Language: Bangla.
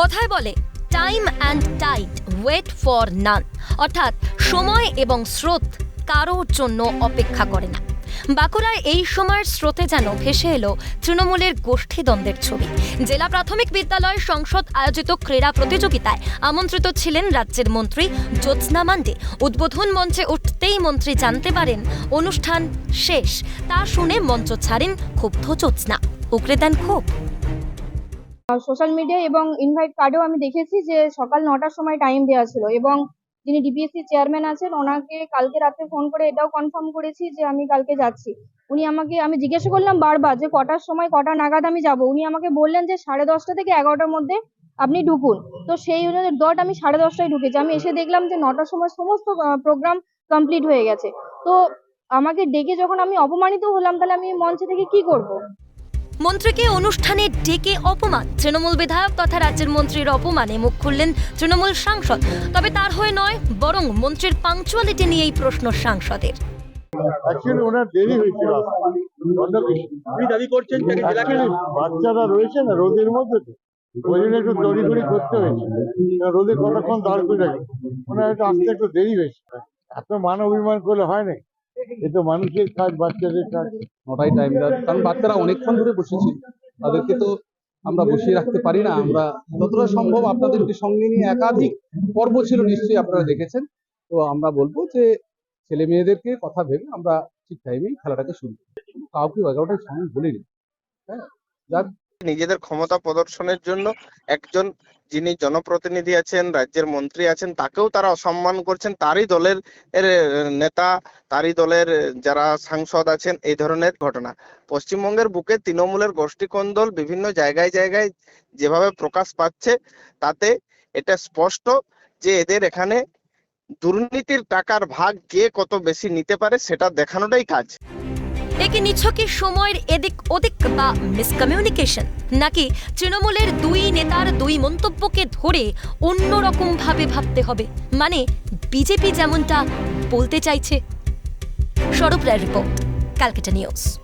কথায় বলে time and tide wait for none অর্থাৎ, সময় এবং স্রোত কারোর জন্য অপেক্ষা করে না। বাঁকুড়ায় এই সময়ের স্রোতে যেন ভেসে এলো তৃণমূলের গোষ্ঠীদ্বন্দ্বের ছবি। জেলা প্রাথমিক বিদ্যালয় সংসদ আয়োজিত ক্রীড়া প্রতিযোগিতায় আমন্ত্রিত ছিলেন রাজ্যের মন্ত্রী জ্যোৎস্না মান্ডে। উদ্বোধন মঞ্চে উঠতেই মন্ত্রী জানতে পারেন, অনুষ্ঠান শেষ। তা শুনে মঞ্চ ছাড়েন ক্ষুব্ধ জ্যোৎস্না। উগরে দেন ক্ষোভ। সোশ্যাল মিডিয়া এবং ইনভাইট কার্ডেও আমি দেখেছি যে সকাল নটার সময় টাইম দেওয়া ছিল এবং যিনি ডিপিএসসি চেয়ারম্যান আছেন, ওনাকে কালকে রাতে ফোন করে এটাও কনফার্ম করেছি যে আমি কালকে যাচ্ছি। উনি আমাকে, আমি জিজ্ঞাসা করলাম বারবার যে কটার সময়, কটা নাগাদ আমি যাব? উনি আমাকে বললেন যে সাড়ে দশটা থেকে এগারোটার মধ্যে আপনি ঢুকুন। তো সেই অনুযায়ী ডট আমি সাড়ে দশটায় ঢুকেছি। আমি এসে দেখলাম যে নটার সময় সমস্ত প্রোগ্রাম কমপ্লিট হয়ে গেছে। তো আমাকে ডেকে যখন আমি অপমানিত হলাম, তাহলে আমি মঞ্চে থেকে কি করব? মন্ত্রীকে অনুষ্ঠানে ডেকে অপমান। তৃণমূল বিধায়ক তথা রাজ্যের মন্ত্রীর অপমানে মুখ খুললেন তৃণমূল সাংসদ। তবে তার হয়ে নয় বরং মন্ত্রীর পাংচুয়ালিটি নিয়েই প্রশ্ন সাংসদের। বাচ্চারা রয়েছে না রোদের মধ্যে তো। ওই জন্য একটু তড়িঘড়ি করতে হয়েছে। রোদে কতক্ষণ দাঁড় করে রাখি ওনার একটু আসতে একটু দেরি হয়েছে। এত মান অভিমান করলে হয় না। এ মানুষের কাজ, বাচ্চাদের কাজ নটায় টাইম কারণ বাচ্চারা অনেকক্ষণ ধরে বসেছিল তাদেরকে তো আমরা বসিয়ে রাখতে পারি না। আমরা যতটা সম্ভব আপনাদেরকে সঙ্গে নিয়ে একাধিক পর্ব ছিল, নিশ্চয়ই আপনারা দেখেছেন। তো আমরা বলব যে, ছেলে মেয়েদেরকে কথা ভেবে আমরা ঠিক টাইমেই খেলাটাকে শুরু কাউকে এগারোটায় সময় বলিনি। হ্যাঁ? যাক নিজেদের ক্ষমতা প্রদর্শনের জন্য একজন যিনি জনপ্রতিনিধি আছেন, রাজ্যের মন্ত্রী আছেন, তাকেও তারা অসম্মান করছেন। তারই দলের নেতা, তারই দলের যারা সাংসদ আছেন, এই ধরনের ঘটনা। পশ্চিমবঙ্গের বুকে তৃণমূলের গোষ্ঠীকন্দল বিভিন্ন জায়গায় জায়গায় যেভাবে প্রকাশ পাচ্ছে, তাতে এটা স্পষ্ট যে এদের এখানে দুর্নীতির টাকার ভাগ কে কত বেশি নিতে পারে, সেটা দেখানোটাই কাজ। একে নিছকের সময়ের এদিক ওদিক বা মিসকমিউনিকেশন নাকি তৃণমূলের দুই নেতার দুই মন্তব্যকে ধরে অন্যরকম ভাবে ভাবতে হবে। মানে বিজেপি যেমনটা বলতে চাইছে। স্বরূপ রায় রিপোর্ট ক্যালকাটা নিউজ।